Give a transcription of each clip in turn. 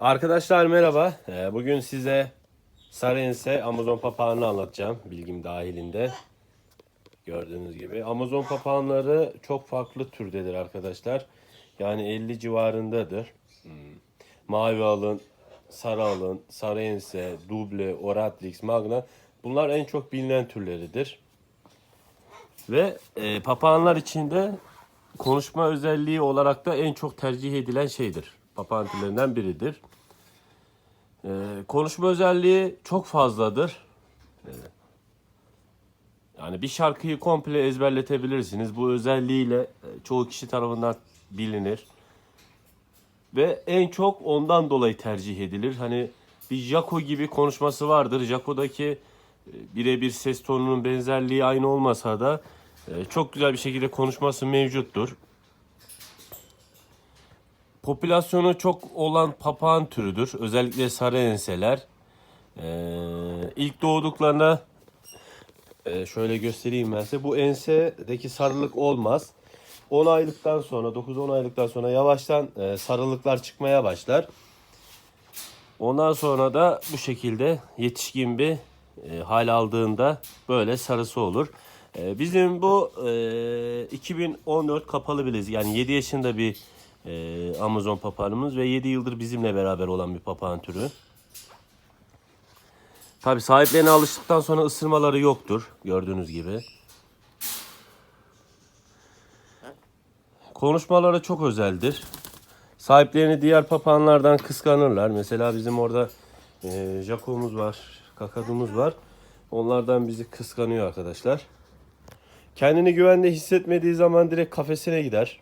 Arkadaşlar merhaba. Ee, Bugün size Sarense Amazon papağanını anlatacağım bilgim dahilinde. Gördüğünüz gibi Amazon papağanları çok farklı türdedir arkadaşlar. Yani 50 civarındadır. Hmm. Mavi alın, sarı alın, Sarense, Duble, Oratrix, Magna bunlar en çok bilinen türleridir. Ve e, papağanlar içinde konuşma özelliği olarak da en çok tercih edilen şeydir. Papağan türlerinden biridir. Ee, konuşma özelliği çok fazladır. Ee, yani bir şarkıyı komple ezberletebilirsiniz. Bu özelliğiyle e, çoğu kişi tarafından bilinir. Ve en çok ondan dolayı tercih edilir. Hani bir Jaco gibi konuşması vardır. Jaco'daki e, birebir ses tonunun benzerliği aynı olmasa da e, çok güzel bir şekilde konuşması mevcuttur. Popülasyonu çok olan papağan türüdür. Özellikle sarı enseler. Ee, ilk doğduklarında e, şöyle göstereyim ben size. Bu ensedeki sarılık olmaz. 10 aylıktan sonra 9-10 aylıktan sonra yavaştan e, sarılıklar çıkmaya başlar. Ondan sonra da bu şekilde yetişkin bir e, hal aldığında böyle sarısı olur. E, bizim bu e, 2014 kapalı bilezik yani 7 yaşında bir e, Amazon papağanımız ve 7 yıldır bizimle beraber olan bir papağan türü. Tabi sahiplerine alıştıktan sonra ısırmaları yoktur gördüğünüz gibi. Konuşmaları çok özeldir. Sahiplerini diğer papağanlardan kıskanırlar. Mesela bizim orada e, Jaco'muz var, kakadumuz var. Onlardan bizi kıskanıyor arkadaşlar. Kendini güvende hissetmediği zaman direkt kafesine gider.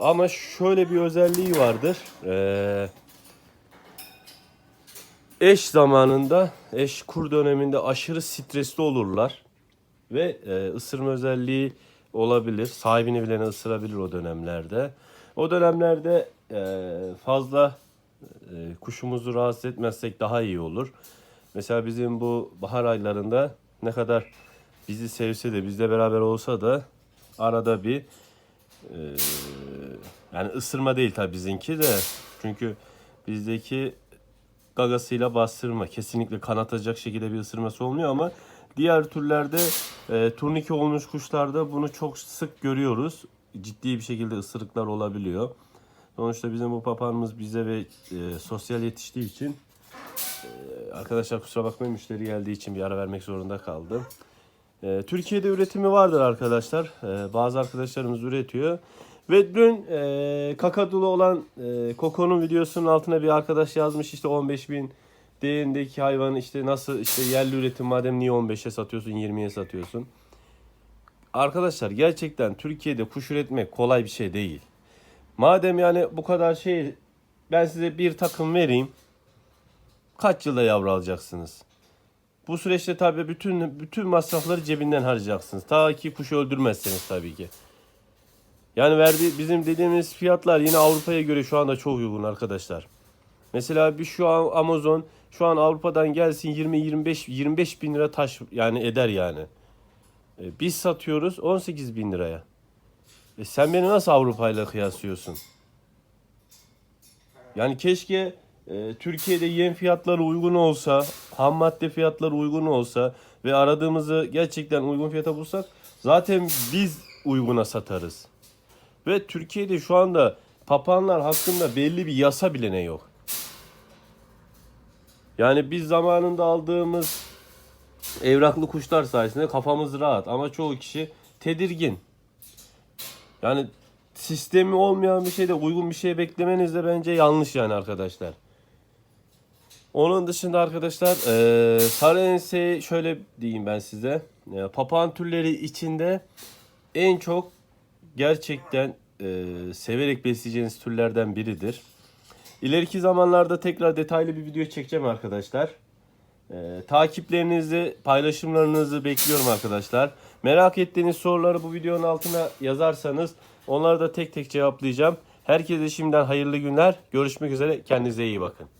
Ama şöyle bir özelliği vardır. Ee, eş zamanında, eş kur döneminde aşırı stresli olurlar. Ve e, ısırma özelliği olabilir. Sahibini bilene ısırabilir o dönemlerde. O dönemlerde e, fazla e, kuşumuzu rahatsız etmezsek daha iyi olur. Mesela bizim bu bahar aylarında ne kadar bizi sevse de bizle beraber olsa da arada bir ee, yani ısırma değil tabii bizimki de. Çünkü bizdeki gagasıyla bastırma. Kesinlikle kanatacak şekilde bir ısırması olmuyor ama diğer türlerde e, turnike olmuş kuşlarda bunu çok sık görüyoruz. Ciddi bir şekilde ısırıklar olabiliyor. Sonuçta bizim bu papağanımız bize ve e, sosyal yetiştiği için e, arkadaşlar kusura bakmayın müşteri geldiği için bir ara vermek zorunda kaldım. E, Türkiye'de üretimi vardır arkadaşlar. E, bazı arkadaşlarımız üretiyor. Ve dün e, kakadulu olan e, Koko'nun videosunun altına bir arkadaş yazmış işte 15 bin değerindeki hayvan işte nasıl işte yerli üretim madem niye 15'e satıyorsun 20'ye satıyorsun. Arkadaşlar gerçekten Türkiye'de kuş üretmek kolay bir şey değil. Madem yani bu kadar şey ben size bir takım vereyim. Kaç yılda yavru alacaksınız? Bu süreçte tabii bütün bütün masrafları cebinden harcayacaksınız. Ta ki kuşu öldürmezseniz tabii ki. Yani verdiği bizim dediğimiz fiyatlar yine Avrupa'ya göre şu anda çok uygun arkadaşlar. Mesela bir şu an Amazon şu an Avrupa'dan gelsin 20 25 25 bin lira taş yani eder yani. E, biz satıyoruz 18 bin liraya. E sen beni nasıl Avrupa ile kıyaslıyorsun? Yani keşke e, Türkiye'de yem fiyatları uygun olsa, ham madde fiyatları uygun olsa ve aradığımızı gerçekten uygun fiyata bulsak zaten biz uyguna satarız. Ve Türkiye'de şu anda papağanlar hakkında belli bir yasa bile ne yok. Yani biz zamanında aldığımız evraklı kuşlar sayesinde kafamız rahat ama çoğu kişi tedirgin. Yani sistemi olmayan bir şeyde uygun bir şey beklemeniz de bence yanlış yani arkadaşlar. Onun dışında arkadaşlar e, sarı ense şöyle diyeyim ben size. E, papağan türleri içinde en çok gerçekten e, severek besleyeceğiniz türlerden biridir. İleriki zamanlarda tekrar detaylı bir video çekeceğim arkadaşlar. E, takiplerinizi, paylaşımlarınızı bekliyorum arkadaşlar. Merak ettiğiniz soruları bu videonun altına yazarsanız onları da tek tek cevaplayacağım. Herkese şimdiden hayırlı günler. Görüşmek üzere. Kendinize iyi bakın.